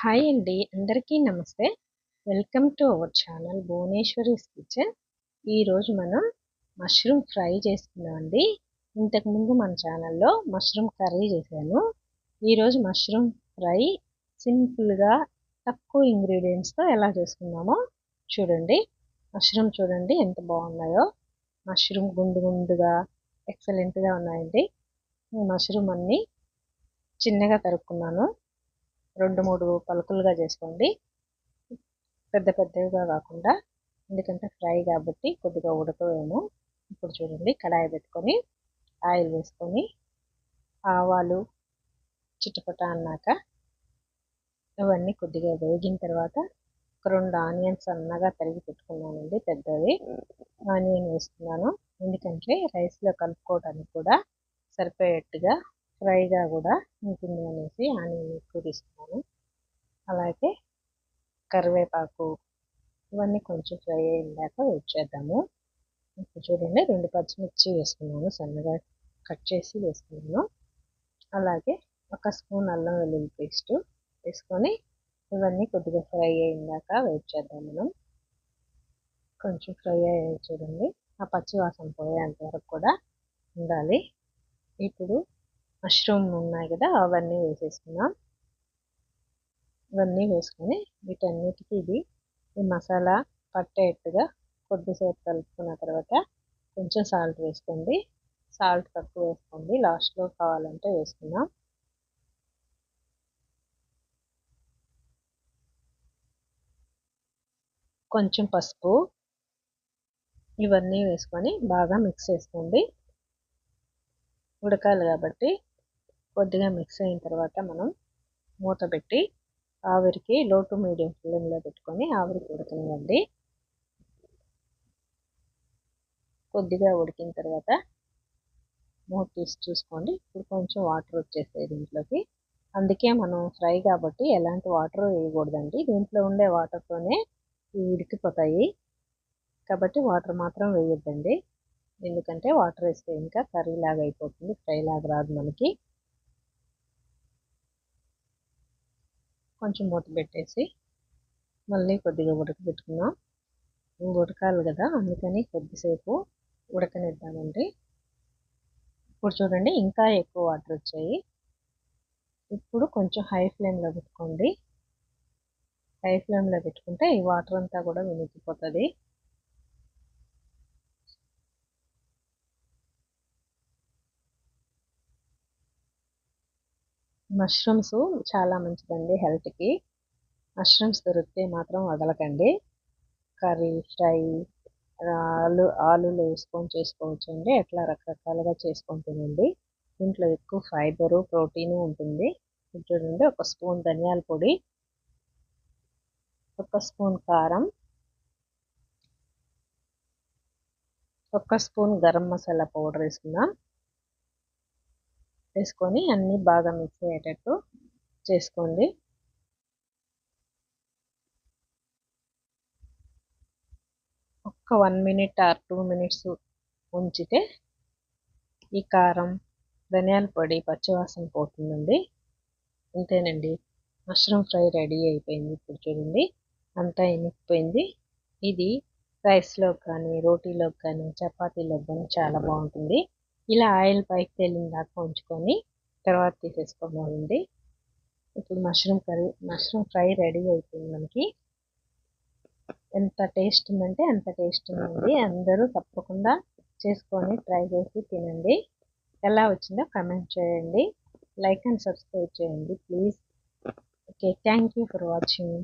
Hi అండి. అందరికీ నమస్తే. Welcome to our channel Bhuvaneshwari's kitchen. ఈరోజు మనం మష్రూమ్ ఫ్రై చేసుకున్నామండి ఇంతకుముందు మన ఛానల్లో మష్రూమ్ కర్రీ చేశాను. ఈరోజు మష్రూమ్ ఫ్రై సింపుల్గా తక్కువ ఇంగ్రీడియంట్స్తో ఎలా చేసుకున్నామో చూడండి. మష్రూమ్ చూడండి ఎంత బాగున్నాయో. మష్రూమ్ గుండు గుండుగా ఎక్సలెంట్గా ఉన్నాయండి. మష్రూమ్ అన్నీ చిన్నగా తరుక్కున్నాను. రెండు మూడు పలుకులుగా చేసుకోండి. పెద్ద పెద్దవిగా కాకుండా ఎందుకంటే ఫ్రై కాబట్టి కొద్దిగా ఉడకవేము. ఇప్పుడు చూడండి కడాయి పెట్టుకొని ఆయిల్ వేసుకొని ఆవాలు చిటపట అన్నాక ఇవన్నీ కొద్దిగా వేగిన తర్వాత ఒక రెండు ఆనియన్స్ సన్నగా తరిగి పెట్టుకున్నానండి పెద్దవి. ఆనియన్ వేసుకున్నాను ఎందుకంటే రైస్లో కలుపుకోవడానికి కూడా సరిపోయేట్టుగా ఫ్రైగా కూడా ఉంటుంది అనేసి ఆనియన్ ఎక్కువ తీసుకున్నాను అలాగే కరివేపాకు ఇవన్నీ కొంచెం ఫ్రై అయ్యాక వెయిట్ చేద్దాము. ఇప్పుడు చూడండి రెండు పచ్చిమిర్చి వేసుకున్నాను సన్నగా కట్ చేసి వేసుకున్నాను. అలాగే ఒక స్పూన్ అల్లం వెల్లుల్లి పేస్ట్ వేసుకొని ఇవన్నీ కొద్దిగా ఫ్రై అయ్యాక వెయిట్ చేద్దాం మనం. కొంచెం ఫ్రై అయ్యాయి చూడండి ఆ పచ్చివాసం పోయేంత వరకు కూడా ఉండాలి. ఇప్పుడు మష్రూమ్ ఉన్నాయి కదా అవన్నీ వేసేసుకున్నాం ఇవన్నీ వేసుకొని వీటన్నిటికీ ఇది ఈ మసాలా పట్టేట్టుగా కొద్దిసేపు కలుపుకున్న తర్వాత కొంచెం సాల్ట్ వేసుకోండి. సాల్ట్ తక్కువ వేసుకోండి. లాస్ట్లో కావాలంటే వేసుకుందాం. కొంచెం పసుపు ఇవన్నీ వేసుకొని బాగా మిక్స్ చేసుకోండి. ఉడకాలి కాబట్టి కొద్దిగా మిక్స్ అయిన తర్వాత మనం మూత పెట్టి ఆవిరికి లో టు మీడియం ఫ్లేమ్లో పెట్టుకొని ఆవిరికి ఉడకనివ్వండి కొద్దిగా ఉడికిన తర్వాత మూత తీసి చూసుకోండి. ఇప్పుడు కొంచెం వాటర్ వచ్చేస్తాయి దీంట్లోకి. అందుకే మనం ఫ్రై కాబట్టి ఎలాంటి వాటర్ వేయకూడదండి. దీంట్లో ఉండే వాటర్తోనే ఉడికిపోతాయి. కాబట్టి వాటర్ మాత్రం వేయొద్దండి. ఎందుకంటే వాటర్ వేస్తే ఇంకా కర్రీ లాగా అయిపోతుంది. ఫ్రై లాగా రాదు మనకి. కొంచెం మూత పెట్టేసి మళ్ళీ కొద్దిగా ఉడకబెట్టుకున్నాం ఉడకాలి కదా అందుకని కొద్దిసేపు ఉడకనిద్దామండి. ఇప్పుడు చూడండి ఇంకా ఎక్కువ వాటర్ వచ్చాయి. ఇప్పుడు కొంచెం హై ఫ్లేమ్లో పెట్టుకోండి. హై ఫ్లేమ్లో పెట్టుకుంటే ఈ వాటర్ అంతా కూడా వినిగిపోతుంది మష్రూమ్స్ చాలా మంచిదండి హెల్త్కి. మష్రూమ్స్ దొరికితే మాత్రం వదలకండి. కర్రీ ఫ్రై ఆలు ఆలులు వేసుకొని చేసుకోవచ్చు అండి ఎట్లా రకరకాలుగా చేసుకొని తినండి. దీంట్లో ఎక్కువ ఫైబరు ప్రోటీన్ ఉంటుంది. చూడండి ఒక స్పూన్ ధనియాల పొడి ఒక స్పూన్ కారం ఒక స్పూన్ గరం మసాలా పౌడర్ వేసుకుందాం. వేసుకొని అన్నీ బాగా మిక్స్ అయ్యేటట్టు చేసుకోండి. ఒక్క one minute or two minutes ఉంచితే ఈ కారం ధనియాల పొడి పచ్చివాసన పోతుందండి. అంతేనండి మష్రూమ్ ఫ్రై రెడీ అయిపోయింది ఇప్పుడు చూడండి. అంతా ఎనికిపోయింది ఇది రైస్లోకి కానీ రోటీలోకి కానీ చపాతీలోకి కానీ చాలా బాగుంటుంది. ఇలా ఆయిల్ పైకి తేలిన దాకా ఉంచుకొని తర్వాత తీసేసుకోవాలండి. ఇప్పుడు mushroom curry mushroom fry ready అయిపోయింది మనకి. ఎంత టేస్ట్ ఉందంటే అంత టేస్ట్ ఉందండి. అందరూ తప్పకుండా చేసుకొని ట్రై చేసి తినండి. ఎలా వచ్చిందో కమెంట్ చేయండి. లైక్ అండ్ సబ్స్క్రైబ్ చేయండి please. Okay thank you for watching.